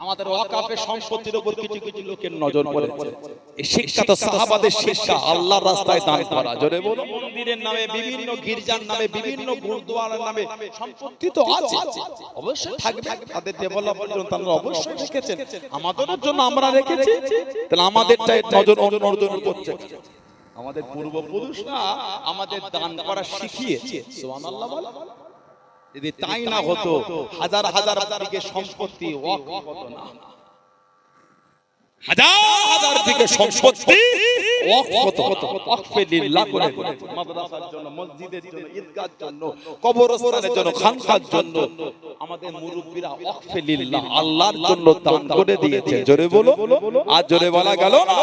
আমাদের ওয়াকাফের সম্পত্তির উপর কিছু কিছু লোকের নজর পড়েছে এই শিক্ষা তো সাহাবাদের শিক্ষা আল্লাহর রাস্তায় দান করা। জোরে বলো মন্দিরের নামে বিভিন্ন গির্জার নামে বিভিন্ন গুরুদুয়ারার নামে সম্পত্তি তো আছে। অবশ্যই থাকবে। তাদের ডেভেলপমেন্টের জন্য তারা অবশ্যই রেখেছেন। আমাদেরও জন্য আমরা রেখেছি। তাহলে আমাদেরটাই নজর নজর করছে। আমাদের পূর্বপুরুষরা আমাদের দান করা শিখিয়েছে। সুবহানাল্লাহ বলো। যদি তাই না হতো হাজার হাজার দিকে সম্পত্তি হতো না। হাজার হাজার দিকে সম্পত্তি ওয়াকফ হতো। ওয়াকফে লিল্লাহ করে মাদ্রাসার জন্য মসজিদের জন্য ঈদগাহর জন্য কবরস্থানের জন্য খানকার জন্য আমাদের মুরব্বীরা ওয়াকফে লিল্লাহ আল্লাহর জন্য দান করে দিয়েছে। জোরে বলো। আর জোরে বলা গেল না।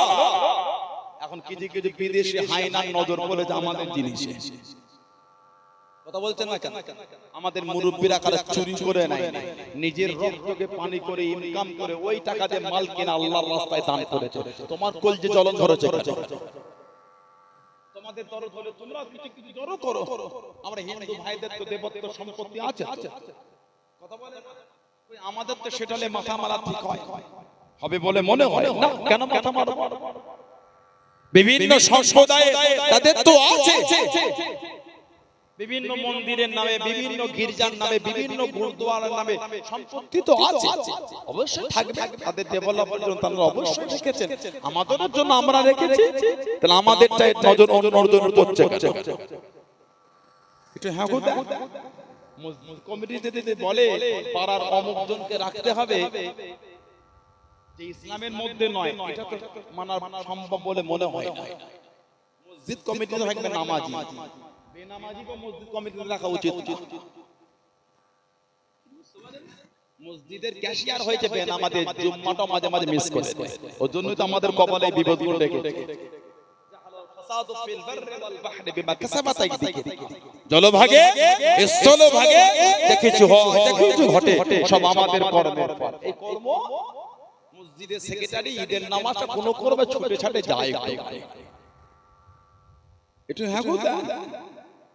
এখন কিছু কিছু বিদেশি হাইনার নজর পড়েছে আমাদের জিনিসে। কথা বলছেন না কেন? আমাদের মুরব্বীরা কারা চুরি করে নেয় নিজের রক্তকে পানি করে ইনকাম করে ওই টাকা দিয়ে মাল কিনে আল্লাহর রাস্তায় দান করেছে। তোমার কলজে জ্বলন ধরেছে তোমাদের দরদ হলে তোমরা কিছু কিছু জড়ো করো। আমরা হিন্দু ভাইদের তো দেবত্ব সম্পত্তি আছে। কথা বলে আমাদের তো সেটালে মাথা মারা ঠিক হয়। হবে বলে মনে হয়? না। কেন মাথা মারা বিভিন্ন সম্প্রদায়ে তাদের তো আছে। বিভিন্ন মন্দিরের নামে বিভিন্ন গির্জার নামে বিভিন্ন গুরুদুয়ারার নামে সম্পত্তি তো আছে। অবশ্যই থাকবে। তাদের ডেভেলপমেন্টের জন্য তারা অবশ্যই রেখেছেন। আমাদেরও জন্য আমরা রেখেছি। তাহলে আমাদেরটাই নজর নজর করছে একটু হ্যাঁ গো কমিটি যদি বলে পাড়ার অমুক জনকে রাখতে হবে যে ইসলামের মধ্যে নয় এটা তো মানা সম্ভব বলে মনে হয় না। মসজিদ কমিটি থাকবে নামাজি। বেনামাজিকে মসজিদ কমিটিতে রাখা উচিত। মসজিদের ক্যাশিয়ার হয়েছে বেনামাজের জুম্মাটা মাঝে মাঝে মিস করে। ওর জন্য তো আমাদের কপালে বিপদগুলো জলভাগে স্থলভাগে হয় দেখেছি ঘটে। সব আমাদের কর্মের ফল। এই কর্ম মসজিদের সেক্রেটারি ঈদের নামাজটা কোনো করবে ছুটে ছাটে যায়। একটু হ্যাঁ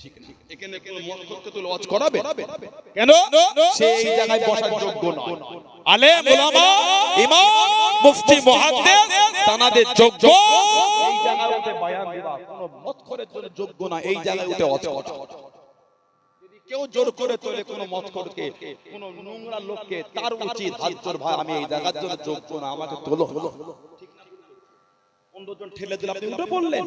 ঠিক এখানে কোনো মন তো লজ করাবে কেন সে এই জায়গায় বসার যোগ্য নয় আলেম উলামা ইমাম মুফতি মুহাদ্দিস তানাদের যোগ্য এই জায়গায় উঠে বয়ান দেওয়া কোনো মত জন্য যোগ্য না এই জায়গায় উঠে অজ কেউ জোর করে তোলে কোনো মত করকে কোন নোংরা লোককে তার উচিত হাত জোর ভাই আমি এই জায়গার জন্য যোগ্য না আমাকে তোলো ঠিক অন্যজন ঠেলে দিলে আপনি উঠে বললেন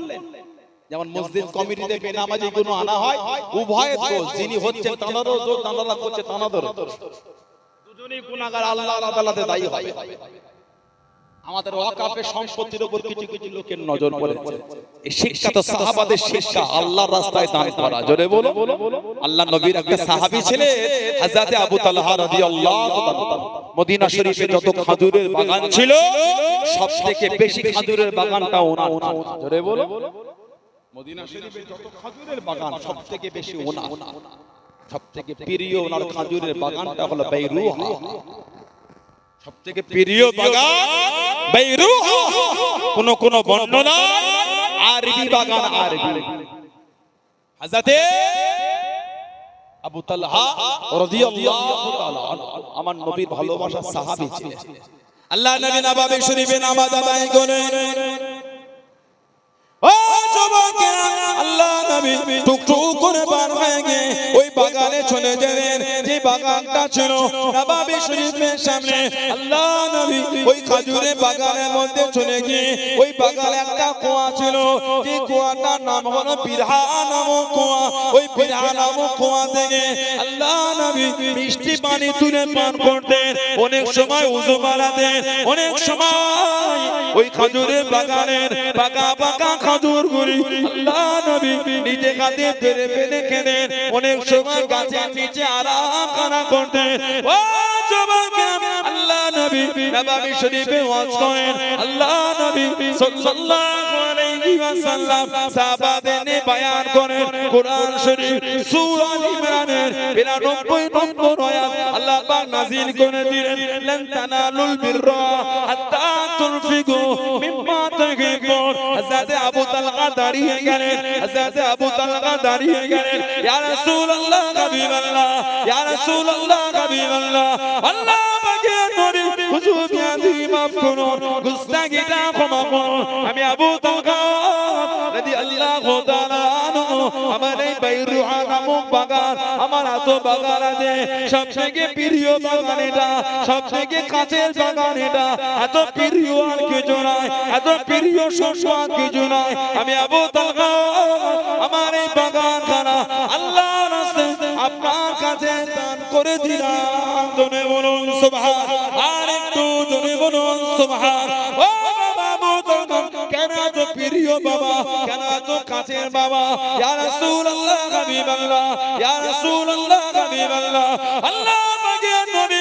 যেমন মসজিদ কমিটিতে বেনামাজি কোনো আনা হয় উভয় দোষ যিনি হচ্ছেন তানারও দোষ তানারা করছে তানাদেরও দোষ। দুজনেই গুনাহগার আল্লাহর আদালতে দায়ী হবে। আমাদের ওয়াকাফের সম্পত্তির উপর কিছু কিছু লোকের নজর পড়েছে। এই শিক্ষা তো সাহাবাদের শিক্ষা আল্লাহর রাস্তায় দান করা। জোরে বলো। আল্লাহ নবীর একটা সাহাবী ছিলেন হযরতে আবু তালহা রাদিয়াল্লাহু তাআলা। মদিনা শরীফে যত খাজুরের বাগান ছিল সবথেকে বেশি খাজুরের বাগানটা ওনার। জোরে বলো। মদিনা শরীফে যত খাজুরের বাগান সবথেকে বেশি ওনার। সবথেকে প্রিয় ওনার খাজুরের বাগানটা হলো বাইরুহা। সবথেকে প্রিয় বাগান বাইরুহা। কোন কোন বর্ণনা আরবি বাগান আরবি। হযরতে আবু তালহা রাদিয়াল্লাহু তাআলা আমার নবীর ভালোবাসার সাহাবী ছিলেন। আল্লাহ নবী নবাবী শরীফে নামাজ আদায় করেন। ও আল্লাহ নবী টুকটুক করে পার হয়ে গিয়ে ওই বাগানে চলে গেলেন যে বাগানটা ছিল। নবাবী শরীফের সামনে আল্লাহ নবী ওই খাজুরের বাগানের মধ্যে চলে গিয়ে ওই বাগানে একটা কুয়া ছিল। যে কুয়াটার নাম হলো বিরহা নামক কুয়া। ওই বিরহা নামক কুয়া থেকে আল্লাহ নবী মিষ্টি পানি তুলে পান করতেন অনেক সময় উজু বাড়াতেন অনেক সময় ওই খাজুরের বাগানের পাকা পাকা খাজুর গুলি আল্লাহ নবী নিজে হাতে পেরে পেরে খেলেন। অনেক সময় গাছের নিচে আরাম করা করতেন ও যুবকেরা, আল্লাহ নবী নবী নববী শরীফে ওয়াজ করেন। আল্লাহ নবী সাল্লাল্লাহু আলাইহি ওয়াসাল্লাম সাহাবাদের বয়ান করেন। কোরআন শরীফ সূরা ইমরানের 92 নম্বর আয়াত আল্লাহ পাক নাযিল করে দিলেন। লান তানালুল বিররা হাত্তা তুনফিকু মিম্মা হযরত আবু তালহা দাঁড়িয়ে গেলেন, হযরত আবু তালহা দাঁড়িয়ে গেলেন। ইয়া রাসূলুল্লাহ, হাবিবাল্লাহ, ইয়া রাসূলুল্লাহ, হাবিবাল্লাহ। আল্লাহ পাকে নবী, হুজুর বিয়াদি মাফ করুন, গুস্তাগিটা ক্ষমা করুন। আমি আবু তালহা রাদিয়াল্লাহু তাআলা আমার এই বাইরুহা নামক বাগান, আমার বাগান আছে। সব থেকে প্রিয় বাগান এটা সব থেকে কাছের বাগান এটা। এত প্রিয় আর কিছু নাই, এত প্রিয় শস্য আর কিছু নাই। আমি আবু তালহা, আমার এই বাগান খানা আল্লাহ আপনার কাছে দান করে দিলাম। জনে বলুন, সুবহান। আর একটু জনে বলুন, সুবহান। প্রিয় বাবা কেন এত কাছের বাবা? ইয়া রাসূলুল্লাহ হাবিবাল্লাহ ইয়া রাসূলুল্লাহ হাবিবাল্লাহ। আল্লাহ পাকের নবী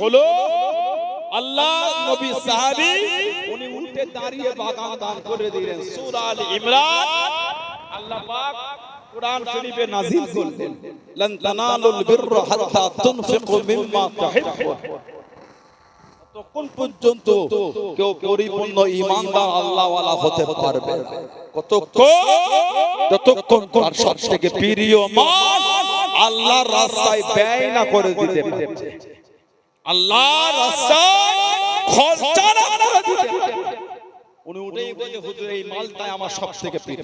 হলো আল্লাহ নবী সাহাবী উনি উঠে দাঁড়িয়ে বাগান দান করে দিলেন। সূরা আল ইমরান। আল্লাহ পাক কোরআন শরীফে নাযিল করলেন। লান তানালুল বিররা হাত্তা তুনফিকু মিম্মা তুহিব্বুন। ততক্ষণ পর্যন্ত কেউ পরিপূর্ণ আল্লাহওয়ালা হতে পারবে কতক্ষণ? যতক্ষণ তার সব থেকে প্রিয় মান আল্লাহর রাস্তায় ব্যয় না করে দিতে পারছে। আল্লাহর রাস্তায় খরচা না করে দিতে উনি উঠেই বলে হুজুর এই মালটাই আমার সব থেকে প্রিয়।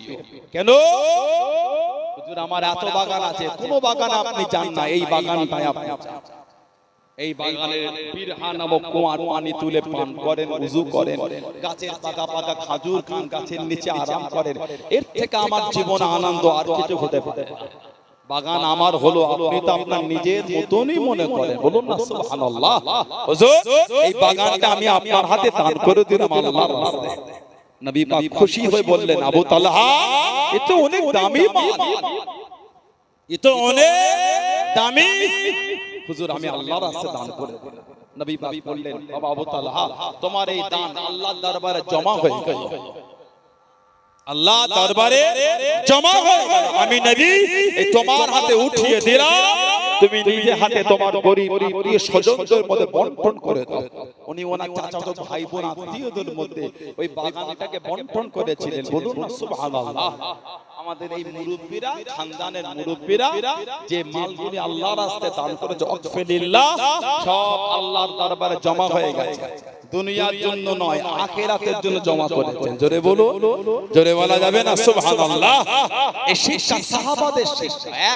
কেন? হুজুর আমার এত বাগান আছে কোন বাগান আপনি জান না এই বাগানটাই আপনি এই বাগানের বিরহা নামক কুয়ার পানি তুলে পান করেন উজু করেন। গাছের পাকা পাকা খাজুর খান গাছের নিচে আরাম করেন। এর থেকে আমার জীবনে আনন্দ আর কিছু হতে পারে না। বাগান আমার হলো আপনি তো আপনার নিজের মতনই মনে করেন। বলুন না সুবহানাল্লাহ। হুজুর এই বাগানটা আমি আপনার হাতে দান করে দিলাম আল্লাহর রাস্তায়। নবী পাক খুশি হয়ে বললেন আবু তালহা এ তো অনেক দামি মাল। এ তো অনেক দামি হুজুর আমি আল্লাহর রাস্তায় দান করে দিলাম। নবী পাক বললেন বাবা আবু তালহা তোমার এই দান আল্লাহর দরবারে জমা হয়ে গেল। আল্লাহ দরবারে জমা হয়ে আমি নবী এই তোমার হাতে উঠিয়ে দিলাম। তুমি নিজে হাতে তোমার গরিব আত্মীয় স্বজনদের মধ্যে বন্টন করে দাও। উনি ওনার চাচাতো ভাই বোন আত্মীয়দের মধ্যে ওই বাগানটাকে বন্টন করেছিলেন। বলুন না, সুবহানাল্লাহ। আমাদের এই মুরব্বীরা, খানদানের মুরব্বীরা, যে মালগুলি আল্লাহর রাস্তায় দান করেছে অকফিলিল্লাহ সব আল্লাহর দরবারে জমা হয়ে গেছে। দুনিয়ার জন্য নয়, আখেরাতের জন্য জমা করেছেন। জোরে বলো জোরে বলা যাবে না, সুবহানাল্লাহ। এই শিক্ষা সাহাবাদের শিক্ষা, এক